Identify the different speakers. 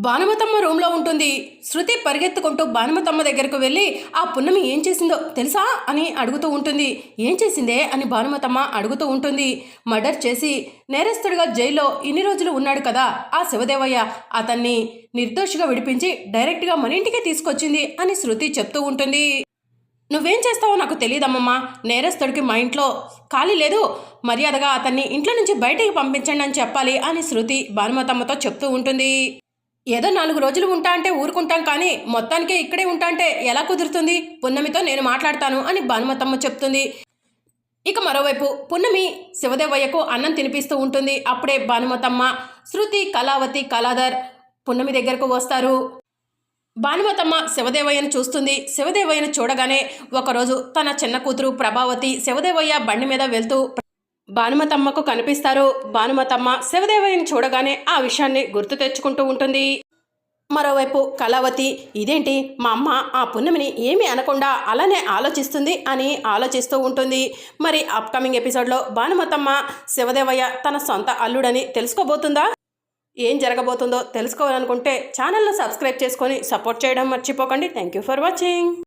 Speaker 1: భానుమతమ్మ రూమ్లో ఉంటుంది. శృతి పరిగెత్తుకుంటూ భానుమతమ్మ దగ్గరకు వెళ్ళి ఆ పున్నమి ఏం చేసిందో తెలుసా? అని అడుగుతూ ఉంటుంది. ఏం చేసిందే? అని భానుమతమ్మ అడుగుతూ ఉంటుంది. మర్డర్ చేసి నేరస్తుడిగా జైల్లో ఇన్ని రోజులు ఉన్నాడు కదా ఆ శివదేవయ్య. అతన్ని నిర్దోషిగా విడిపించి డైరెక్ట్గా మన ఇంటికే తీసుకొచ్చింది అని శృతి చెప్తూ ఉంటుంది. నువ్వేం చేస్తావో నాకు తెలియదమ్మమ్మా నేరస్తుడికి మా ఇంట్లో ఖాళీ లేదు. మర్యాదగా అతన్ని ఇంట్లో నుంచి బయటికి పంపించండి అని చెప్పాలి అని శృతి భానుమతమ్మతో చెప్తూ ఉంటుంది. ఏదో నాలుగు రోజులు ఉంటా అంటే ఊరుకుంటాం కానీ మొత్తానికే ఇక్కడే ఉంటా అంటే ఎలా కుదురుతుంది? పున్నమితో నేను మాట్లాడతాను అని భానుమతమ్మ చెప్తుంది. ఇక మరోవైపు పున్నమి శివదేవయ్యకు అన్నం తినిపిస్తూ ఉంటుంది. అప్పుడే భానుమతమ్మ శృతి కళావతి కళాధర్ పున్నమి దగ్గరకు వస్తారు. భానుమతమ్మ శివదేవయ్యను చూస్తుంది. శివదేవయ్యను చూడగానే ఒకరోజు తన చిన్న కూతురు ప్రభావతి శివదేవయ్య బండి మీద వెళ్తూ భానుమతమ్మకు కనిపిస్తారు భానుమతమ్మ శివదేవయ్యని చూడగానే ఆ విషయాన్ని గుర్తు తెచ్చుకుంటూ ఉంటుంది. మరోవైపు కళావతి ఇదేంటి? మా అమ్మ ఆ పున్నమిని ఏమీ అనకుండా అలానే ఆలోచిస్తుంది అని ఆలోచిస్తూ ఉంటుంది. మరి అప్కమింగ్ ఎపిసోడ్లో భానుమతమ్మ శివదేవయ్య తన సొంత అల్లుడని తెలుసుకోబోతుందా? ఏం జరగబోతుందో తెలుసుకోవాలనుకుంటే ఛానల్ను సబ్స్క్రైబ్ చేసుకొని సపోర్ట్ చేయడం మర్చిపోకండి. Thank you for watching